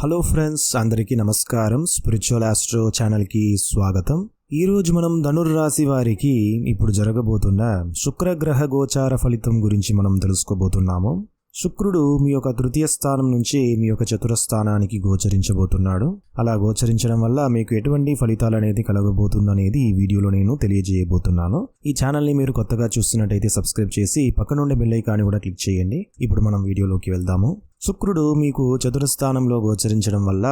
Hello friends అందరికీ నమస్కారం. Spiritual astro ఛానల్కి స్వాగతం. ఈరోజు మనం ధనుర్రాశి వారికి ఇప్పుడు జరగబోతున్న శుక్రగ్రహ గోచార ఫలితం గురించి మనం తెలుసుకోబోతున్నాము. శుక్రుడు మీ యొక్క తృతీయ స్థానం నుంచి మీ యొక్క చతుర స్థానానికి గోచరించబోతున్నాడు. అలా గోచరించడం వల్ల మీకు ఎటువంటి ఫలితాలు అనేది కలగబోతుందనేది ఈ వీడియోలో నేను తెలియజేయబోతున్నాను. ఈ ఛానల్ని మీరు కొత్తగా చూస్తున్నట్టయితే సబ్స్క్రైబ్ చేసి పక్కనుండే బెల్ ఐకాన్ని కూడా క్లిక్ చేయండి. ఇప్పుడు మనం వీడియోలోకి వెళ్దాము. శుక్రుడు మీకు చతురస్థానంలో గోచరించడం వల్ల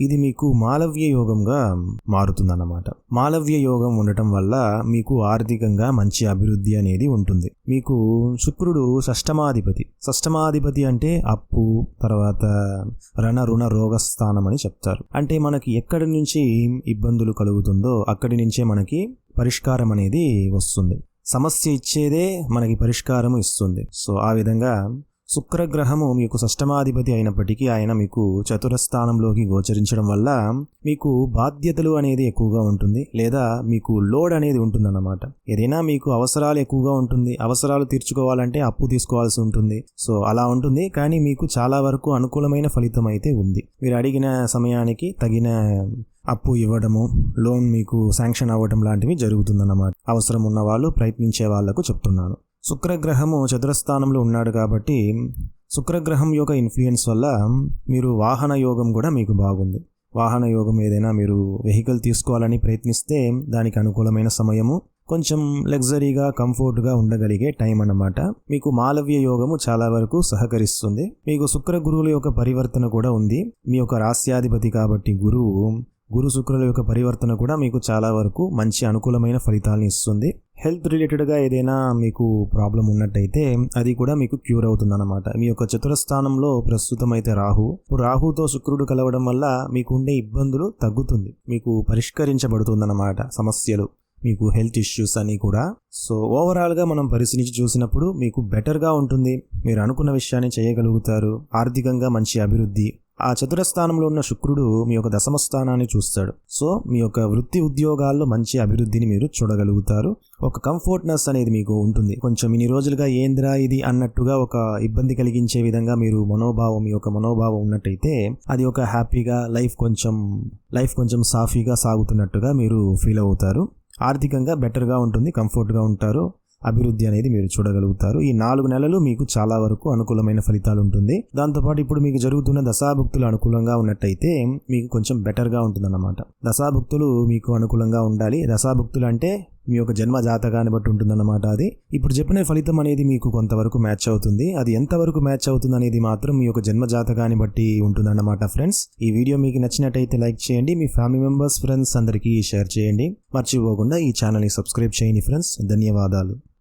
ఇది మీకు మాలవ్య యోగంగా మారుతుందన్నమాట. మాలవ్య యోగం ఉండటం వల్ల మీకు ఆర్థికంగా మంచి అభివృద్ధి అనేది ఉంటుంది. మీకు శుక్రుడు షష్టమాధిపతి. షష్టమాధిపతి అంటే అప్పు తర్వాత రణ రుణ రోగస్థానం అని చెప్తారు. అంటే మనకి ఎక్కడి నుంచి ఇబ్బందులు కలుగుతుందో అక్కడి నుంచే మనకి పరిష్కారం అనేది వస్తుంది. సమస్య ఇచ్చేదే మనకి పరిష్కారం ఇస్తుంది. సో ఆ విధంగా శుక్రగ్రహము మీకు షష్టమాధిపతి అయినప్పటికీ ఆయన మీకు చతుర స్థానంలోకి గోచరించడం వల్ల మీకు బాధ్యతలు అనేది ఎక్కువగా ఉంటుంది లేదా మీకు లోడ్ అనేది ఉంటుందన్నమాట. ఏదైనా మీకు అవసరాలు ఎక్కువగా ఉంటుంది అవసరాలు తీర్చుకోవాలంటే అప్పు తీసుకోవాల్సి ఉంటుంది. సో అలా ఉంటుంది. కానీ మీకు చాలా వరకు అనుకూలమైన ఫలితం అయితే ఉంది. మీరు అడిగిన సమయానికి తగిన అప్పు ఇవ్వడము లోన్ మీకు శాంక్షన్ అవ్వడం లాంటివి జరుగుతుందన్నమాట. అవసరం ఉన్న వాళ్ళు ప్రయత్నించే వాళ్ళకు చెప్తున్నాను. శుక్రగ్రహము చతురస్థానంలో ఉన్నాడు కాబట్టి శుక్రగ్రహం యొక్క ఇన్ఫ్లుయెన్స్ వల్ల మీరు వాహన యోగం కూడా మీకు బాగుంది. వాహన యోగం ఏదైనా మీరు వెహికల్ తీసుకోవాలని ప్రయత్నిస్తే దానికి అనుకూలమైన సమయము కొంచెం లగ్జరీగా కంఫర్ట్గా ఉండగలిగే టైం అన్నమాట. మీకు మాలవ్య యోగము చాలా వరకు సహకరిస్తుంది. మీకు శుక్ర గురువుల యొక్క పరివర్తన కూడా ఉంది. మీ యొక్క రాస్యాధిపతి కాబట్టి గురువు గురు శుక్రుల యొక్క పరివర్తన కూడా మీకు చాలా వరకు మంచి అనుకూలమైన ఫలితాలను ఇస్తుంది. హెల్త్ రిలేటెడ్గా ఏదైనా మీకు ప్రాబ్లం ఉన్నట్టయితే అది కూడా మీకు క్యూర్ అవుతుందన్నమాట. మీ యొక్క చతురస్థానంలో ప్రస్తుతం అయితే రాహు. రాహుతో శుక్రుడు కలవడం వల్ల మీకు ఉండే ఇబ్బందులు తగ్గుతుంది. మీకు పరిష్కరించబడుతుందన్నమాట సమస్యలు. మీకు హెల్త్ ఇష్యూస్ అని కూడా. సో ఓవరాల్గా మనం పరిశీలించి చూసినప్పుడు మీకు బెటర్గా ఉంటుంది. మీరు అనుకున్న విషయాన్ని చేయగలుగుతారు. ఆర్థికంగా మంచి అభివృద్ధి ఆ చతురస్థానంలో ఉన్న శుక్రుడు మీ యొక్క దశమ స్థానాన్ని చూస్తాడు. సో మీ యొక్క వృత్తి ఉద్యోగాల్లో మంచి అభివృద్ధిని మీరు చూడగలుగుతారు. ఒక కంఫర్ట్నెస్ అనేది మీకు ఉంటుంది. కొంచెం ఇన్ని రోజులుగా ఏంద్రా ఇది అన్నట్టుగా ఒక ఇబ్బంది కలిగించే విధంగా మీరు మనోభావం మీ యొక్క మనోభావం ఉన్నట్టయితే అది ఒక హ్యాపీగా లైఫ్ కొంచెం లైఫ్ కొంచెం సాఫీగా సాగుతున్నట్టుగా మీరు ఫీల్ అవుతారు. ఆర్థికంగా బెటర్గా ఉంటుంది కంఫర్ట్గా ఉంటారు. అభివృద్ధి అనేది మీరు చూడగలుగుతారు. ఈ నాలుగు నెలలు మీకు చాలా వరకు అనుకూలమైన ఫలితాలు ఉంటుంది. దాంతోపాటు ఇప్పుడు మీకు జరుగుతున్న దశాభుక్తులు అనుకూలంగా ఉన్నట్టయితే మీకు కొంచెం బెటర్గా ఉంటుందన్నమాట. దశాభుక్తులు మీకు అనుకూలంగా ఉండాలి. దశాభుక్తులు అంటే మీ యొక్క జన్మ జాతకాన్ని బట్టి ఉంటుందన్నమాట అది. ఇప్పుడు చెప్పిన ఫలితం అనేది మీకు కొంతవరకు మ్యాచ్ అవుతుంది. అది ఎంతవరకు మ్యాచ్ అవుతుంది అనేది మాత్రం మీ యొక్క జన్మ జాతకాన్ని బట్టి ఉంటుందన్నమాట ఫ్రెండ్స్ ఈ వీడియో మీకు నచ్చినట్టయితే లైక్ చేయండి. మీ ఫ్యామిలీ మెంబర్స్ ఫ్రెండ్స్ అందరికీ షేర్ చేయండి. మర్చిపోకుండా ఈ ఛానల్ని సబ్స్క్రైబ్ చేయండి ఫ్రెండ్స్ ధన్యవాదాలు.